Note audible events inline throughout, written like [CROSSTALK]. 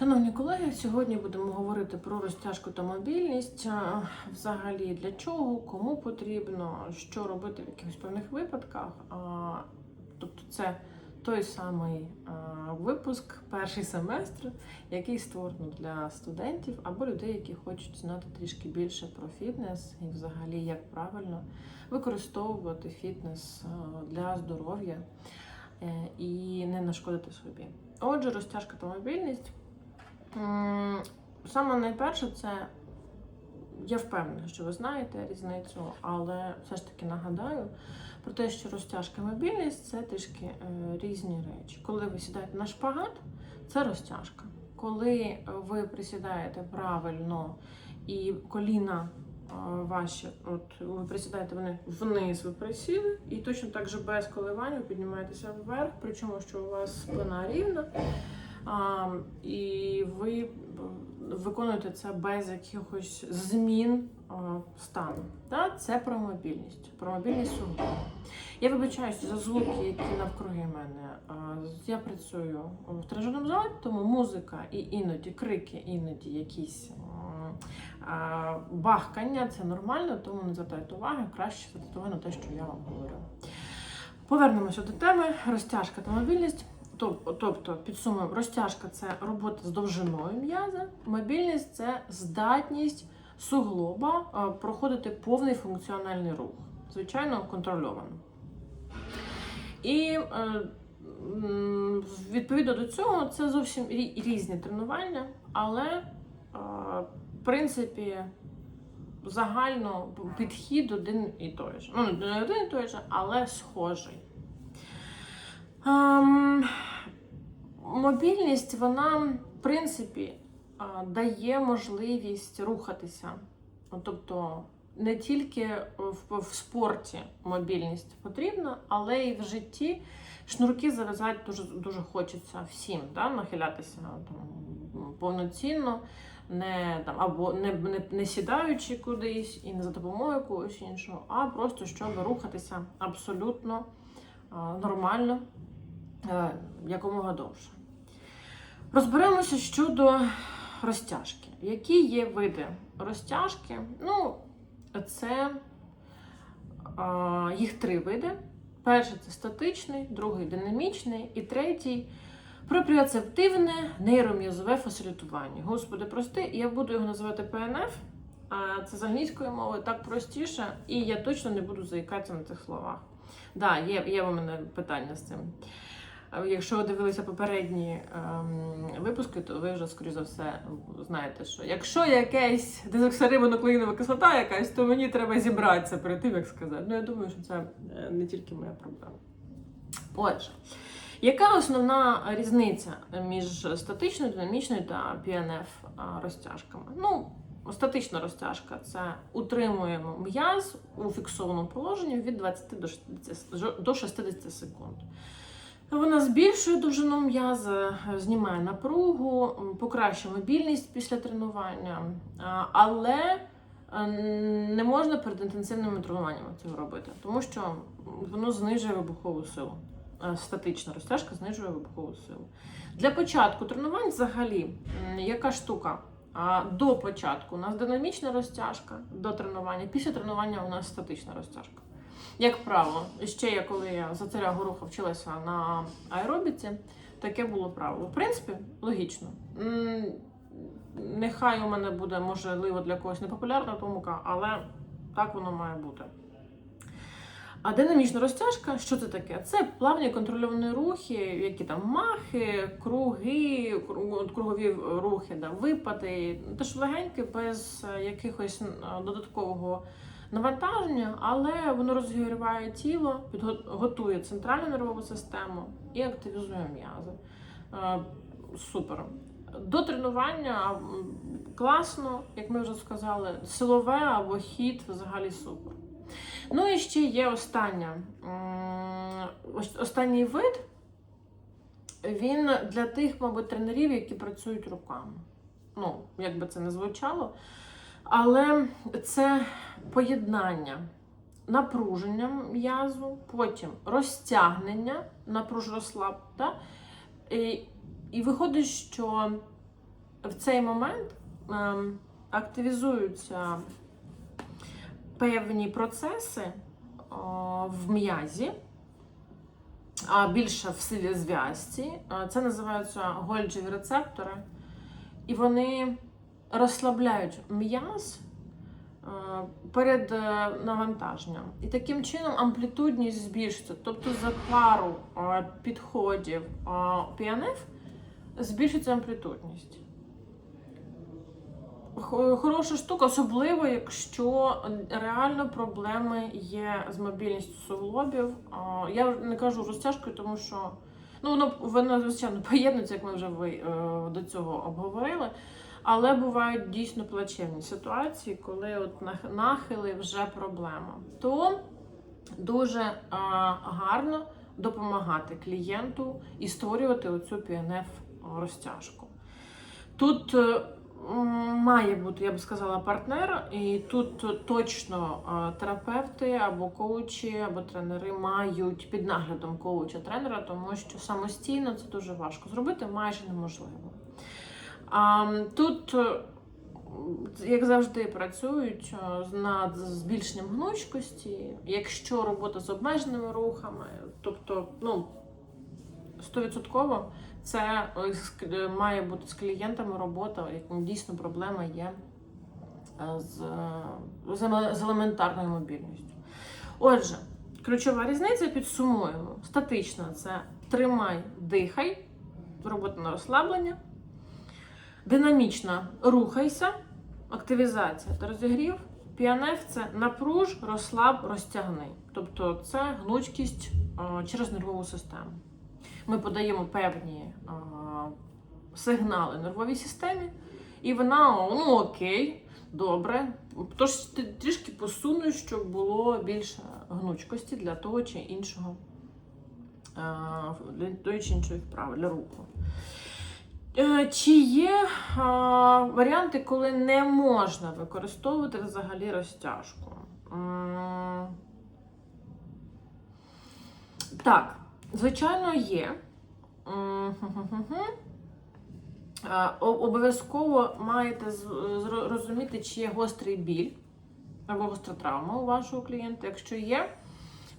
Шановні колеги, сьогодні будемо говорити про розтяжку та мобільність. Взагалі для чого, кому потрібно, що робити в якихось певних випадках. Тобто, це той самий випуск, перший семестр, який створено для студентів або людей, які хочуть знати трішки більше про фітнес і взагалі як правильно використовувати фітнес для здоров'я е, і не нашкодити собі. Отже, розтяжка та мобільність. Саме найперше, це я впевнена, що ви знаєте різницю, але все ж таки нагадаю про те, що розтяжка і мобільність це трішки е, різні речі. Коли ви сідаєте на шпагат, це розтяжка. Коли ви присідаєте правильно і коліна е, ваші, от ви присідаєте вони вниз, ви присіли, і точно так же без коливань ви піднімаєтеся вверх, причому що у вас спина рівна. І ви виконуєте це без якихось змін стану. Це про мобільність, про мобільність суглобу. Я вибачаюся за звуки, які навкруги мене. Я працюю в тренажерному залі, тому музика і іноді крики, іноді якісь бахкання це нормально, тому не звертайте уваги, краще звертайте увагу на те, що я вам говорю. Повернемося до теми розтяжка та мобільність. Тоб- Тобто, підсумуємо, розтяжка це робота з довжиною м'яза, мобільність це здатність суглоба е, проходити повний функціональний рух, звичайно, контрольовано. І е, відповідно до цього це зовсім різні тренування, але е, в принципі загально підхід один і той же. Ну, не один і той же, але схожий. Ем, мобільність, вона, в принципі, дає можливість рухатися. Ну, Тобто не тільки в, в спорті мобільність потрібна, але і в житті шнурки зав'язати дуже, дуже хочеться всім, да? нахилятися там, повноцінно, не, там, або не, не, не сідаючи кудись і не за допомогою когось іншого, а просто щоб рухатися абсолютно нормально якомога довше. Розберемося щодо розтяжки. Які є види розтяжки? Ну, це а, їх три види. Перший це статичний, другий динамічний і третій пропріоцептивне нейром'язове фасилітування. Господи, прости, я буду його називати ПНФ. а Це з англійської мови так простіше, і я точно не буду заїкатися на цих словах. Да, є, є у мене питання з цим. Якщо ви дивилися попередні ем, випуски, то ви вже, скоріш за все, знаєте, що якщо якась дезоксирибонуклеїнова кислота якась, то мені треба зібратися перед тим, як сказати. Ну, я думаю, що це е, не тільки моя проблема. Отже, яка основна різниця між статичною, динамічною та PNF розтяжками? Ну, статична розтяжка це утримуємо м'яз у фіксованому положенні від 20 до 60 секунд. Вона збільшує довжину м'яза, знімає напругу, покращує мобільність після тренування, але е, не можна перед інтенсивними тренуваннями цього робити, тому що воно знижує вибухову силу. Е, Статична розтяжка знижує вибухову силу. Для початку тренувань взагалі яка штука? До початку у нас динамічна розтяжка до тренування, після тренування у нас статична розтяжка. Як правило, ще я коли я за царя Гороха вчилася на аеробіці, таке було правило. В принципі, логічно. Нехай у мене буде, можливо, для когось непопулярна думка, але так воно має бути. А динамічна розтяжка, що це таке? Це плавні контрольовані рухи, які там махи, круги, кругові рухи, да, випади, теж легенькі, без е, якихось додаткового навантаження, але воно розігріває тіло, готує центральну нервову систему і активізує м'язи. Е, Супер. До тренування класно, як ми вже сказали, силове або хід взагалі супер. Ну і ще є остання. Останній вид. Він для тих, мабуть, тренерів, які працюють руками. Ну, як би це не звучало. Але це поєднання напруження м'язу, потім розтягнення, напруж розслаб, да? і, і виходить, що в цей момент ем, активізуються певні процеси о, в м'язі, а більше в силі зв'язці. Е, Це називаються гольджеві рецептори, і вони розслабляють м'яз е, перед е, навантаженням. І таким чином амплітудність збільшиться. Тобто за пару е, підходів PNF збільшиться амплітудність. Хороша штука, особливо, якщо реально проблеми є з мобільністю суглобів. Я не кажу розтяжкою, тому що ну, воно, воно звичайно [LAUGHS] поєднується, як ми вже ви, до цього обговорили. Але бувають дійсно плачевні ситуації, коли от нах- нахили вже проблема. То дуже гарно допомагати клієнту і створювати оцю PNF розтяжку. Тут е, має бути, я б сказала, партнер, і тут точно терапевти або коучі, або тренери мають під наглядом коуча-тренера, тому що самостійно це дуже важко зробити, майже неможливо. Тут, е, як завжди, працюють е, над збільшенням гнучкості, якщо робота з обмеженими рухами, тобто, ну, 100% це е, має бути з клієнтами робота, як дійсно проблема є з, з елементарною мобільністю. Отже, ключова різниця підсумуємо. Статична це тримай, дихай, робота на розслаблення. Динамічна рухайся, активізація та розігрів. PNF – це напруж, розслаб, розтягни. Тобто це гнучкість через нервову систему. Ми подаємо певні сигнали нервовій системі, і вона ну окей, добре. Тож трішки посуну, щоб було більше гнучкості для того чи іншого, для тої чи іншої вправи, для руху. Е, Чи є а, варіанти, коли не можна використовувати взагалі розтяжку? Так, звичайно, є. Е, Обов'язково маєте розуміти, чи є гострий біль або гостра травма у вашого клієнта. Якщо є,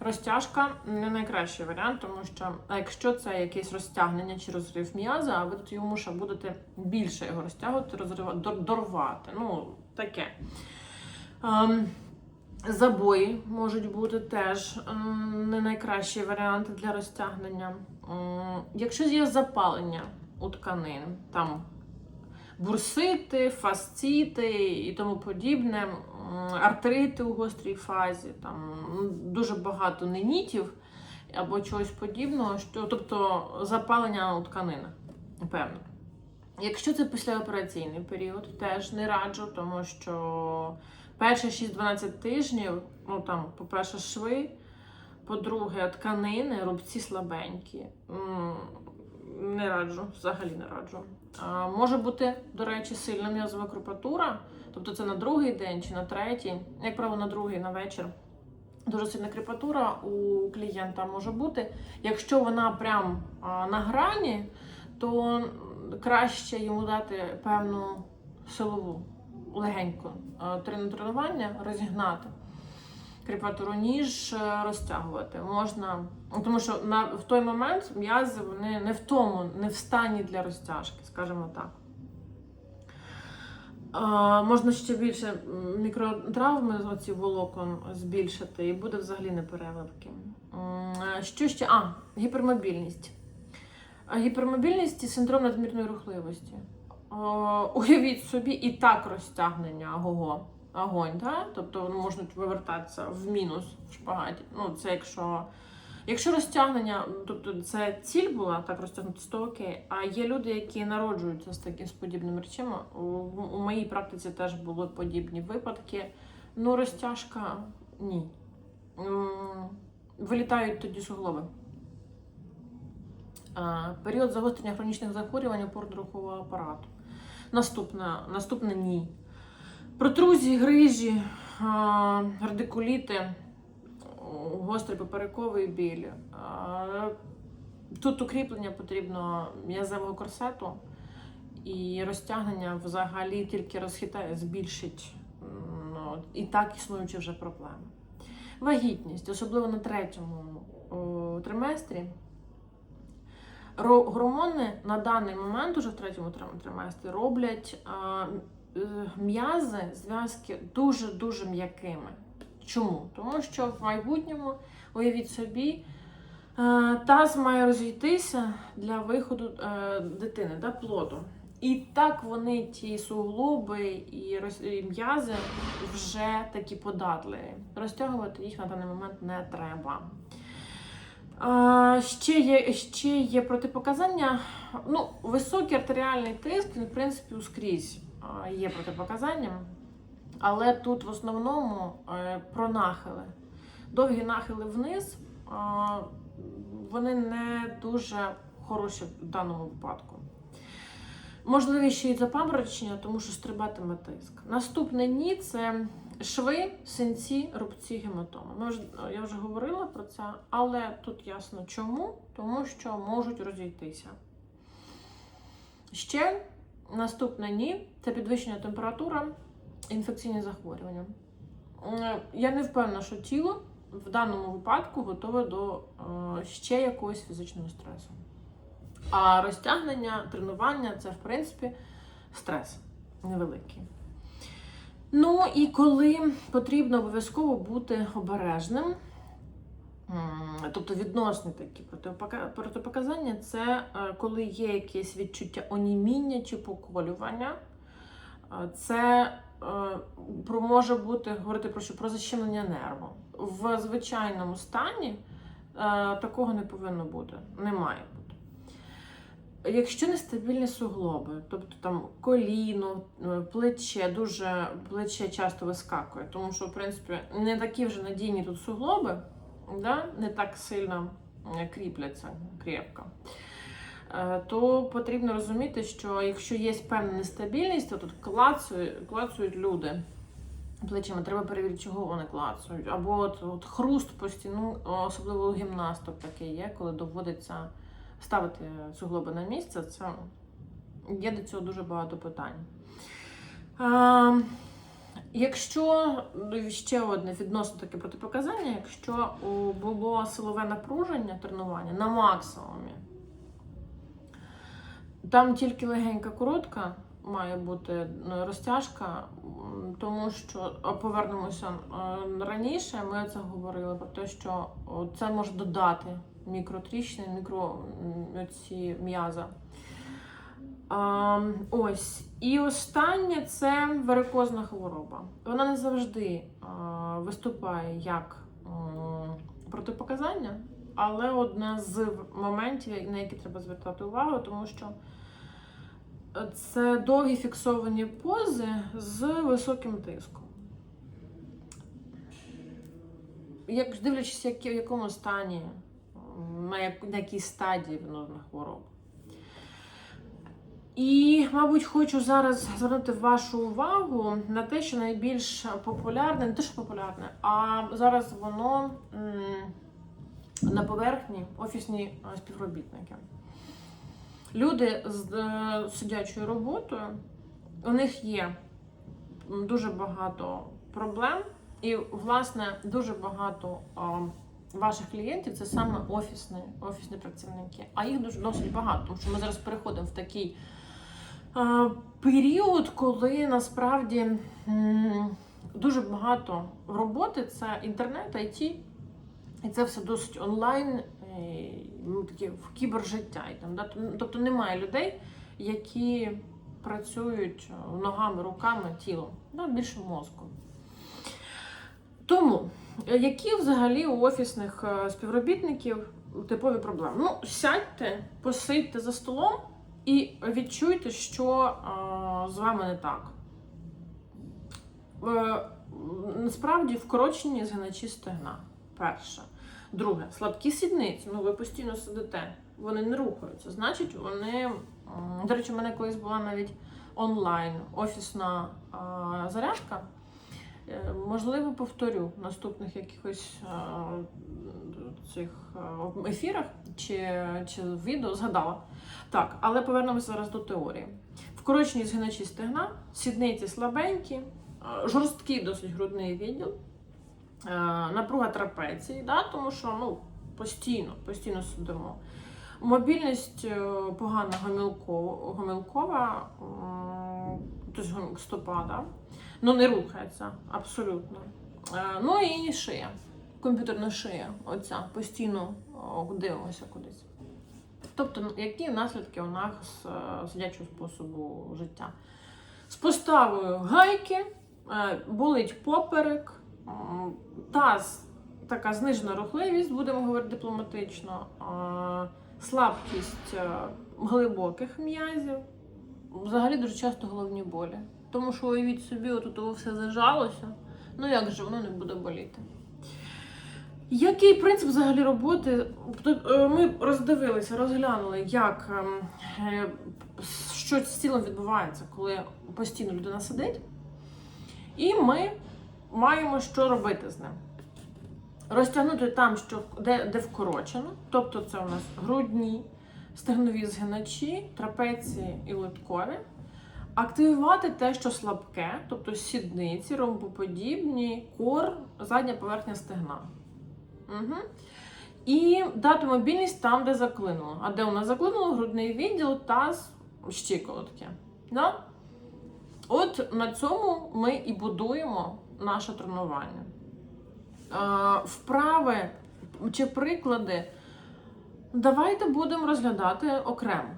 розтяжка не найкращий варіант, тому що якщо це якесь розтягнення чи розрив м'яза, ви тут йому ще будете більше його розтягувати, розривати, дорвати. Ну, таке. Ем, Забої можуть бути теж ем, не найкращий варіант для розтягнення. Ем, Якщо є запалення у тканин, там бурсити, фасцити і тому подібне, артрити у гострій фазі, там дуже багато ненітів або чогось подібного, що, тобто запалення у тканинах, певно. Якщо це післяопераційний період, теж не раджу, тому що перші 6-12 тижнів, ну там, по-перше, шви, по-друге, тканини, рубці слабенькі. Не раджу, взагалі не раджу. А, може бути, до речі, сильна м'язова крупатура, тобто це на другий день чи на третій, як правило, на другий, на вечір. Дуже сильна крепатура у клієнта може бути. Якщо вона прям на грані, то краще йому дати певну силову, легеньку тренування, розігнати крепатуру, ніж е, розтягувати. Можна, тому що на, в той момент м'язи вони не в тому, не в стані для розтяжки, скажімо так. Можна ще більше мікротравми оці волокон збільшити, і буде взагалі не переливки. М, а Що ще? А, гіпермобільність. Гіпермобільність і синдром надмірної рухливості. Уявіть собі, і так розтягнення ого, огонь, да? тобто можуть вивертатися в мінус в шпагаті. Ну, це якщо. Якщо розтягнення, тобто це ціль була так розтягнути, то окей. А є люди, які народжуються з таким з подібними речами. У, у моїй практиці теж були подібні випадки. Ну, розтяжка ні. Вилітають тоді суглоби. Період загострення хронічних захворювань опорно-рухового апарату. Наступне, наступне ні. Протрузії, грижі, радикуліти, гострий поперековий біль. Тут укріплення потрібно м'язевого корсету і розтягнення взагалі тільки розхитає, збільшить ну, і так існуючі вже проблеми. Вагітність, особливо на третьому о, триместрі. Гормони на даний момент, уже в третьому триместрі, роблять е, м'язи, зв'язки дуже-дуже м'якими. Чому? Тому що в майбутньому, уявіть собі, е, таз має розійтися для виходу е, дитини, да, плоду. І так вони, ті суглоби і і м'язи, вже такі податливі. Розтягувати їх на даний момент не треба. А, ще, є, ще є протипоказання. Ну, високий артеріальний тиск, він, в принципі, ускрізь а, є протипоказанням. Але тут в основному е, про нахили. Довгі нахили вниз, вони не дуже хороші в даному випадку. Можливі ще й запаморочення, тому що стрибатиме тиск. Наступне ні це шви, синці, рубці, гематоми. Ми вже, я вже говорила про це, але тут ясно чому, тому що можуть розійтися. Ще наступне ні це підвищення температури, інфекційні захворювання. Я не впевнена, що тіло в даному випадку готове до е, ще якогось фізичного стресу. А розтягнення, тренування це, в принципі, стрес невеликий. Ну і коли потрібно обов'язково бути обережним, тобто відносні такі протипоказання, це е, коли є якесь відчуття оніміння чи поколювання. Е, Це про може бути говорити про що про защемлення нерву. В звичайному стані е, такого не повинно бути, не має бути. Якщо нестабільні суглоби, тобто там коліно, е, плече, дуже плече часто вискакує, тому що, в принципі, не такі вже надійні тут суглоби, да? не так сильно е, кріпляться крепко. Е, То потрібно розуміти, що якщо є певна нестабільність, то тут клацають, клацають люди плечима. Треба перевірити, чого вони клацають. Або от, от хруст постійно, особливо у гімнасток таке є, коли доводиться ставити суглоби на місце, це є до цього дуже багато питань. А, якщо ну, ще одне відносно таке протипоказання, якщо було силове напруження тренування на максимумі, там тільки легенька коротка має бути ну, розтяжка, тому що повернемося е, раніше. Ми це говорили про те, що це може додати мікротріщини, мікро ці м'яза. Ось. І останнє це варикозна хвороба. Вона не завжди виступає як протипоказання, але одне з моментів, на які треба звертати увагу, тому що це довгі фіксовані пози з високим тиском. Як дивлячись, в якому стані, на, як, на якій стадії венозна хвороба. І, мабуть, хочу зараз звернути вашу увагу на те, що найбільш популярне, не те, що популярне, а зараз воно на поверхні офісні е, співробітники. Люди з е, сидячою роботою, у них є дуже багато проблем, і, власне, дуже багато а, ваших клієнтів це саме офісні, офісні працівники. А їх дуже досить багато, тому що ми зараз переходимо в такий період, коли насправді дуже багато роботи це інтернет, IT, і це все досить онлайн, е, ну, таке в кібержиття. І там, да? Тобто- немає людей, які працюють е, ногами, руками, тілом, да? більше мозку. Тому, е, які взагалі у офісних співробітників типові проблеми? Ну, сядьте, посидьте за столом і відчуйте, що з вами не так. Насправді вкорочені згиначі стегна. Перше. Друге, слабкі сідниці. Ну, ви постійно сидите, вони не рухаються. Значить, вони. До речі, у мене колись була навіть онлайн офісна а, зарядка. Е, Можливо, повторю в наступних якихось а, цих а, ефірах, чи, чи відео, згадала. Так, але повернемося зараз до теорії. Вкорочені згиначі стегна, сідниці слабенькі, жорсткий досить грудний відділ, напруга трапеції, да, тому що ну, постійно, постійно сидимо. Мобільність е, погана гомілкова, гомілкова тобто стопа, да? ну не рухається абсолютно. Е, Ну і шия, комп'ютерна шия, оця постійно дивимося кудись. Тобто, які наслідки у нас е, сидячого способу життя? З поставою гайки, е, болить поперек, м, таз, така знижена рухливість, будемо говорити дипломатично, слабкість е, глибоких м'язів, взагалі дуже часто головні болі. Тому що уявіть собі, отут все зажалося, ну як же воно не буде боліти. Який принцип взагалі роботи? Е, Ми роздивилися, розглянули, як ем, е, що з тілом відбувається, коли постійно людина сидить. І ми маємо що робити з ним. Розтягнути там, що, де, де вкорочено, тобто це у нас грудні, стегнові згиначі, трапеції і литкові. Активувати те, що слабке, тобто сідниці, ромбоподібні, кор, задня поверхня стегна. Угу. І дати мобільність там, де заклинуло. А де у нас заклинуло? Грудний відділ, таз, щиколотки. Да? От на цьому ми і будуємо наше тренування. Е, вправи чи приклади давайте будемо розглядати окремо.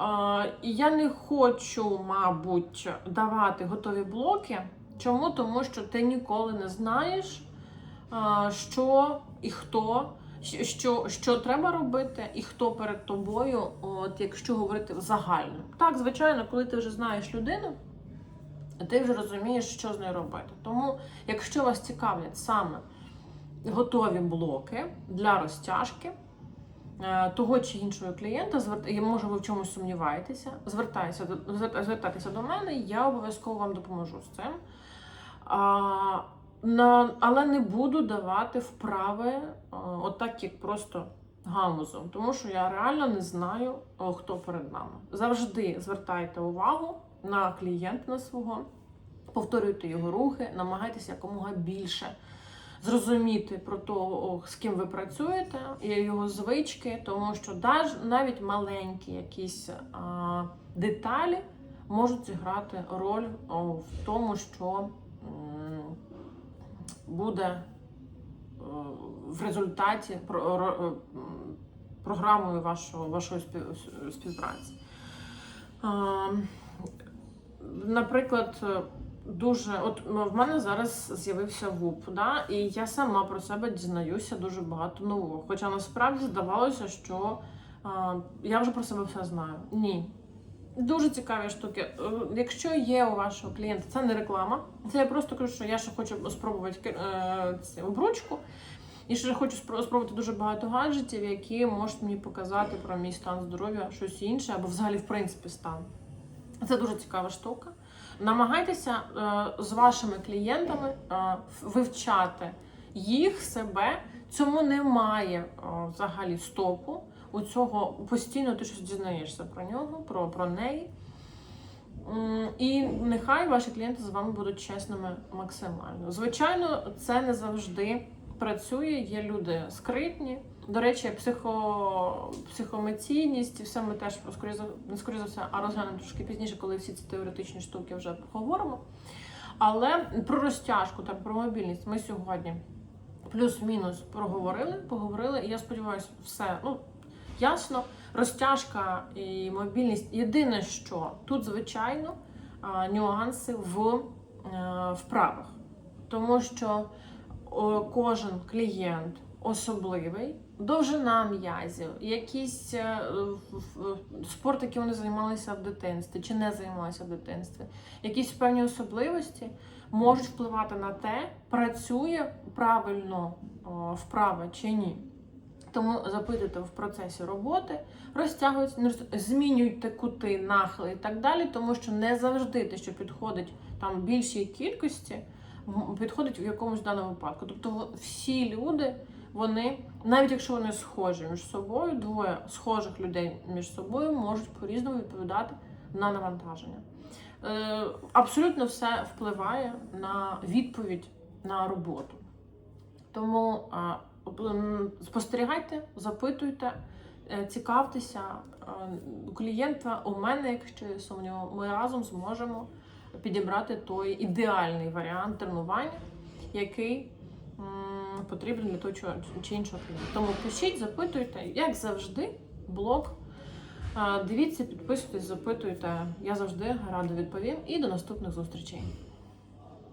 Е, я не хочу, мабуть, давати готові блоки. Чому? Тому що ти ніколи не знаєш, е, що і хто, що- що, треба робити, і хто перед тобою, от якщо говорити загально. Так, звичайно, коли ти вже знаєш людину, ти вже розумієш, що з нею робити. Тому, якщо вас цікавлять саме готові блоки для розтяжки е, того чи іншого клієнта, може ви в чомусь сумніваєтеся, звертайтеся звертайтеся до мене, я обов'язково вам допоможу з цим. А, на, але не буду давати вправи е, отак, як просто гамузом, тому що я реально не знаю, хто перед нами. Завжди звертайте увагу на клієнта свого, повторюйте його рухи, намагайтеся якомога більше зрозуміти про того, з ким ви працюєте, і його звички, тому що навіть маленькі якісь а, деталі можуть зіграти роль в тому, що буде в результаті програмою вашої спів- співпраці. Наприклад, е, дуже, от в мене зараз з'явився ВУП, да, і я сама про себе дізнаюся дуже багато нового. Хоча насправді здавалося, що а, я вже про себе все знаю. Ні. Дуже цікаві штуки. Е, Якщо є у вашого клієнта, це не реклама. Це я просто кажу, що я ще хочу спробувати е, обручку. І ще хочу спро- спробувати дуже багато гаджетів, які можуть мені показати про мій стан здоров'я, щось інше, або взагалі, в принципі, стан. Це дуже цікава штука. Намагайтеся е, з вашими клієнтами е, вивчати їх, себе. Цьому немає е, взагалі стопу. У цього постійно ти щось дізнаєшся про нього, про, про неї. І нехай ваші клієнти з вами будуть чесними максимально. Звичайно, це не завжди працює. Є люди скритні. До речі, психо, психоемоційність, і все ми теж не скоріше за все, а розглянемо трошки пізніше, коли всі ці теоретичні штуки вже поговоримо. Але про розтяжку та про мобільність ми сьогодні плюс-мінус проговорили, поговорили. І я сподіваюся, все ну ясно. Розтяжка і мобільність. Єдине, що тут, звичайно, нюанси в е, вправах, тому що кожен клієнт особливий, довжина м'язів, якісь е, спорт, який вони займалися в дитинстві чи не займалися в дитинстві, якісь певні особливості можуть впливати на те, працює правильно вправа чи ні. Тому запитуйте в процесі роботи, розтягуйте, змінюйте кути, нахили і так далі, тому що не завжди те, що підходить там більшій кількості, підходить в якомусь даному випадку. Тобто всі люди вони навіть якщо вони схожі між собою, двоє схожих людей між собою можуть по-різному відповідати на навантаження. Е, Абсолютно все впливає на відповідь на роботу. Тому а, спостерігайте, запитуйте, е, цікавтеся. Е, У клієнта, у мене, якщо є сумнів, ми разом зможемо підібрати той ідеальний варіант тренування, який потрібен для того чи- іншого клієнта. Тому пишіть, запитуйте, як завжди, блог. Дивіться, підписуйтесь, запитуйте. Я завжди радо відповім. І до наступних зустрічей.